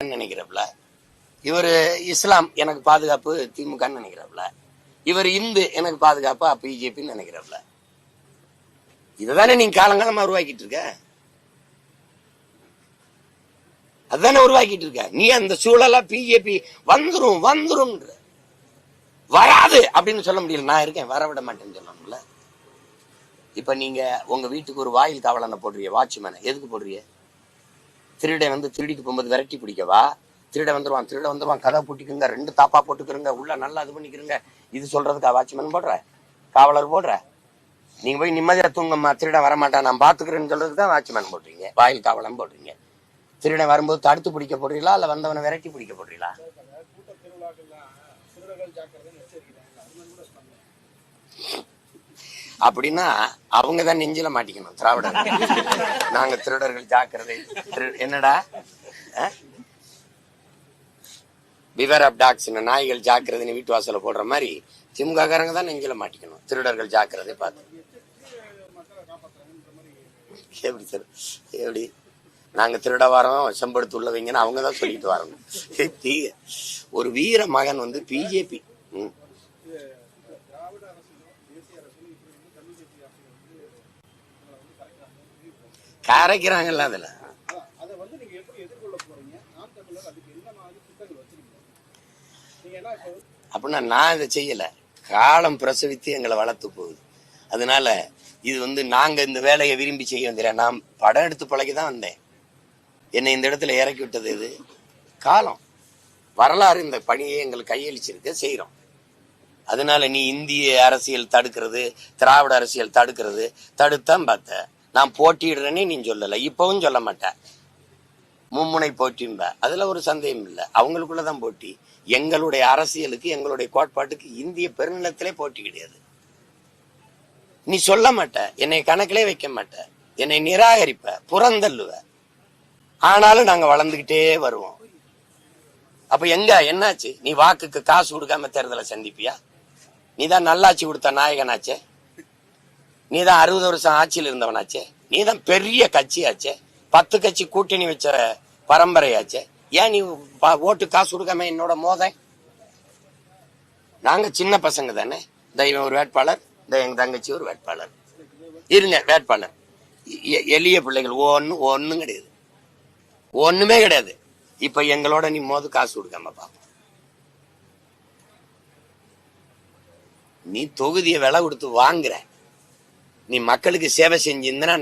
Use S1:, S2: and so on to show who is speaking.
S1: நினைக்கிறப்பல இவர் இஸ்லாம் எனக்கு பாதுகாப்பு திமுகன்னு நினைக்கிறப்பல இவர் இந்து எனக்கு பாதுகாப்பு பிஜேபின்னு நினைக்கிறப்பல இதுதானே நீங்க காலங்காலமா உருவாக்கிட்டு இருக்க? அதுதானே உருவாக்கிட்டு இருக்க. நீ அந்த சூழலா பிஜேபி வந்துரும் வந்துரும் வராது அப்படின்னு சொல்ல முடியல. நான் இருக்கேன் வர விட மாட்டேன்னு சொல்லணும்ல இப்ப நீங்க உங்க வீட்டுக்கு ஒரு வாயில் காவலனை போடுறீங்க வாட்ச்மேனை. எதுக்கு போடுறீங்க? திருடன் வந்து திருடிட்டு போகும்போது விரட்டி பிடிக்கவா? திருட வந்துருவான் திருட வந்துருவான் கதை பூட்டிக்குங்க ரெண்டு தாப்பா போட்டுக்கிறங்க உள்ள நல்லா இது பண்ணிக்கிறங்க இது சொல்றதுக்கா வாட்ச்மேன் போடுற? காவலர் போடுற? நீங்க போய் நிம்மதியா தூங்கம்மா திருடன் வரமாட்டான் நான் பாத்துக்கிறேன்னு சொல்றதுக்கு தான் வாட்ச்மேன் போடுறீங்க. வாயில் காவலன் போடுறீங்க. திருடன் வரும்போது தடுத்து பிடிக்க போடுறீங்களா இல்ல வந்தவனை விரட்டி பிடிக்க போடுறீங்களா? அப்படின்னா அவங்க தான் நெஞ்சில மாட்டிக்கணும் திராவிடர் நாங்க திருடர்கள் ஜாக்கிரதை. திரு- என்னடா? பிவர் ஆஃப் டாக்ஸ் நாய்கள் ஜாக்கிரதைன்னு வீட்டு வாசல போடுற மாதிரி திமுக காரங்க தான் நெஞ்சில மாட்டிக்கணும். திருடர்கள் ஜாக்கிரதை பார்த்து. எப்படி சார்? எப்படி? நாங்க திருட வரோம் செம்படுத்து உள்ள வைங்கன்னு அவங்க தான் சொல்லிட்டு வரணும் ஒரு வீர மகன் வந்து பிஜேபி கரைக்கிறாங்கல்ல அதுல
S2: அதை வந்து நீங்க எப்படி எதிர்கொள்ள போறீங்க நாம் தமிழர் அதுக்கு என்ன மாதிரி திட்டங்கள் வச்சிருக்கீங்க நீங்க கரைக்கிறாங்கல்ல அதில்.
S1: அப்படின்னா நான் இதை செய்யலை. காலம் பிரசவித்து எங்களை வளர்த்து போகுது. அதனால இது வந்து நாங்கள் இந்த வேலையை விரும்பி செய்ய வந்திர நான் படம் எடுத்து பழகி தான் வந்தேன். என்னை இந்த இடத்துல இறக்கி விட்டது இது. காலம். வரலாறு இந்த பணியை எங்களுக்கு கையளிச்சிருக்க. செய்கிறோம் அதனால நீ இந்திய அரசியல் தடுக்கிறது திராவிட அரசியல் தடுக்கிறது தடுத்தான் பார்த்த. நான் போட்டியிடுறேனே நீ சொல்லல. இப்பவும் சொல்ல மாட்டேன். மும்முனை போட்டிம்ப அதுல ஒரு சந்தேகம் இல்லை. அவங்களுக்குள்ளதான் போட்டி. எங்களுடைய அரசியலுக்கு எங்களுடைய கோட்பாட்டுக்கு இந்திய பெருநிலத்திலே போட்டி கிடையாது. நீ சொல்ல மாட்ட. என்னை கணக்கிலே வைக்க மாட்ட. என்னை நிராகரிப்ப. புறந்தள்ளுவ. ஆனாலும் நாங்க வளர்ந்துகிட்டே வருவோம். அப்ப எங்க? என்னாச்சு? நீ வாக்குக்கு காசு கொடுக்காம தேர்தலை சந்திப்பியா? நீ தான் நல்லாட்சி கொடுத்த நாயகனாச்சே. நீ தான் அறுபது வருஷம் ஆட்சியில் இருந்தவனாச்சே. நீ தான் பெரிய கட்சியாச்சே. பத்து கட்சி கூட்டணி வச்ச பரம்பரையாச்சே. ஏன் நீ ஓட்டு காசு கொடுக்காம என்னோட மோத நாங்க சின்ன பசங்க தானே. இந்த இவன் ஒரு வேட்பாளர் இந்த எங்க தங்கச்சி ஒரு வேட்பாளர். இருங்க வேட்பாளர். எளிய பிள்ளைகள் ஒன்னு ஒன்னும் கிடையாது. ஒண்ணுமே கிடையாது. இப்ப எங்களோட நீ மோது காசு கொடுக்காம பாப்போம். நீ தொகுதியை விலை கொடுத்து வாங்குற. நீ மக்களுக்கு சேவை செஞ்சிருந்தனா